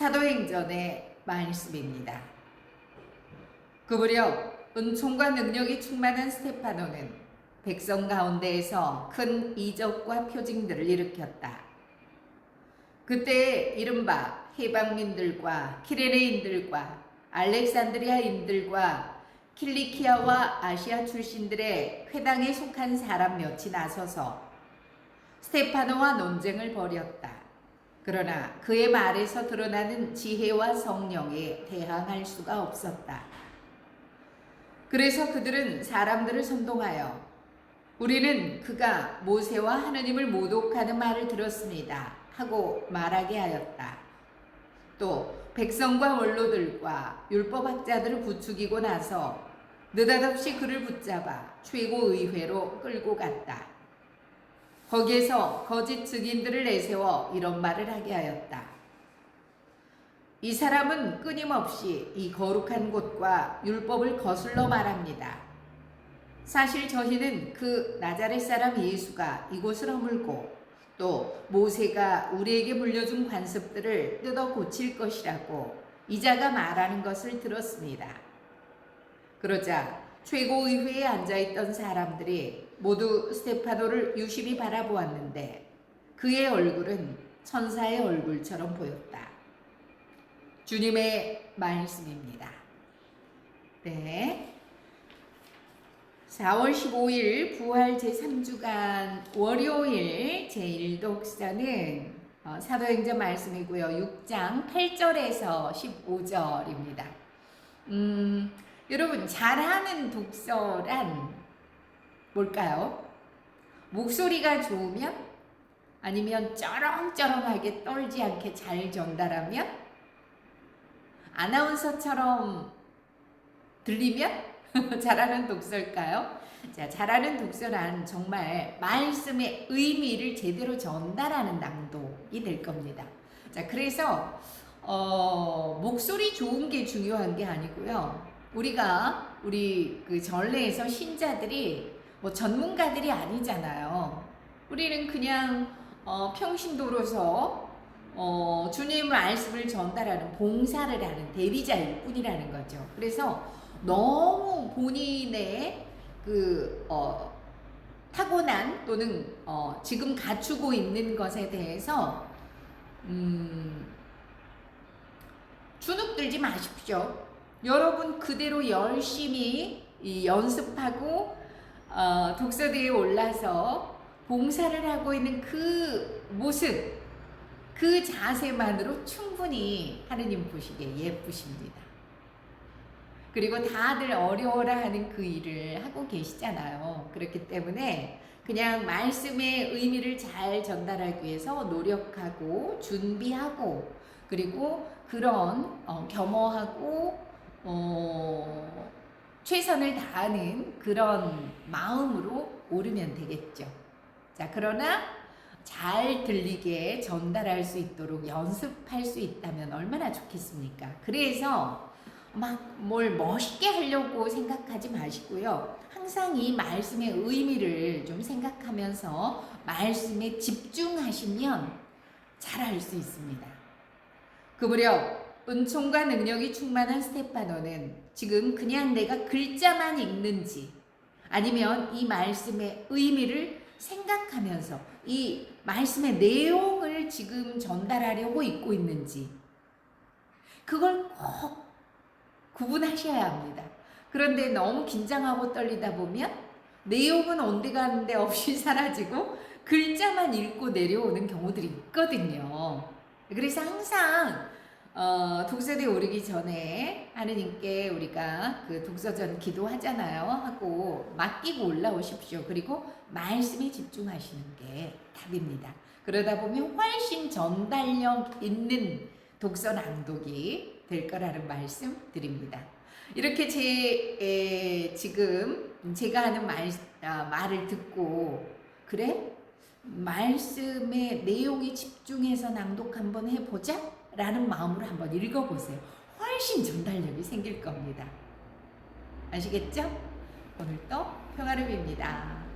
사도행전의 말씀입니다. 그 무렵 은총과 능력이 충만한 스테파노는 백성 가운데에서 큰 이적과 표징들을 일으켰다. 그때 이른바 해방민들과 키레네인들과 알렉산드리아인들과 킬리키아와 아시아 출신들의 회당에 속한 사람 몇이 나서서 스테파노와 논쟁을 벌였다. 그러나 그의 말에서 드러나는 지혜와 성령에 대항할 수가 없었다. 그래서 그들은 사람들을 선동하여 우리는 그가 모세와 하느님을 모독하는 말을 들었습니다. 하고 말하게 하였다. 또 백성과 원로들과 율법학자들을 부추기고 나서 느닷없이 그를 붙잡아 최고의회로 끌고 갔다. 거기에서 거짓 증인들을 내세워 이런 말을 하게 하였다. 이 사람은 끊임없이 이 거룩한 곳과 율법을 거슬러 말합니다. 사실 저희는 그 나자렛 사람 예수가 이곳을 허물고 또 모세가 우리에게 물려준 관습들을 뜯어 고칠 것이라고 이자가 말하는 것을 들었습니다. 그러자 최고의회에 앉아 있던 사람들이 모두 스테파노를 유심히 바라보았는데 그의 얼굴은 천사의 얼굴처럼 보였다. 주님의 말씀입니다. 네. 4월 15일 부활 제3주간 월요일 제1독서는 어, 사도행전 말씀이고요. 6장 8절에서 15절입니다. 음, 여러분 잘하는 독서란 뭘까요? 목소리가 좋으면 아니면 쩌렁쩌렁하게 떨지 않게 잘 전달하면 아나운서처럼 들리면 잘하는 독서일까요? 자, 잘하는 독서란 정말 말씀의 의미를 제대로 전달하는 낭독이 될 겁니다. 자, 그래서 어, 목소리 좋은 게 중요한 게 아니고요. 우리가 우리 그 전례에서 신자들이 뭐 전문가들이 아니잖아요. 우리는 그냥 어, 평신도로서 어, 주님의 말씀을 전달하는 봉사를 하는 대리자일 뿐이라는 거죠. 그래서 너무 본인의 그 어, 타고난 또는 어, 지금 갖추고 있는 것에 대해서 음, 주눅 들지 마십시오. 여러분 그대로 열심히 이 연습하고 어, 독서대에 올라서 봉사를 하고 있는 그 모습, 그 자세만으로 충분히 하느님 보시기에 예쁘십니다. 그리고 다들 어려워라 하는 그 일을 하고 계시잖아요. 그렇기 때문에 그냥 말씀의 의미를 잘 전달하기 위해서 노력하고 준비하고 그리고 그런 어, 겸허하고 어, 최선을 다하는 그런 마음으로 오르면 되겠죠. 자, 그러나 잘 들리게 전달할 수 있도록 연습할 수 있다면 얼마나 좋겠습니까? 그래서 막 뭘 멋있게 하려고 생각하지 마시고요. 항상 이 말씀의 의미를 좀 생각하면서 말씀에 집중하시면 잘할 수 있습니다. 그 무렵 은총과 능력이 충만한 스테파노는 지금 그냥 내가 글자만 읽는지 아니면 이 말씀의 의미를 생각하면서 이 말씀의 내용을 지금 전달하려고 읽고 있는지 그걸 꼭 구분하셔야 합니다. 그런데 너무 긴장하고 떨리다 보면 내용은 온데 가는데 없이 사라지고 글자만 읽고 내려오는 경우들이 있거든요. 그래서 항상 어, 독서대 오르기 전에 하느님께 우리가 그 독서전 기도하잖아요. 하고 맡기고 올라오십시오. 그리고 말씀에 집중하시는 게 답입니다. 그러다 보면 훨씬 전달력 있는 독서 낭독이 될 거라는 말씀 드립니다. 이렇게 제 에, 지금 제가 하는 말, 아, 말을 듣고 그래 말씀의 내용에 집중해서 낭독 한번 해보자 라는 마음으로 한번 읽어보세요. 훨씬 전달력이 생길 겁니다. 아시겠죠? 오늘도 평화를 빕니다.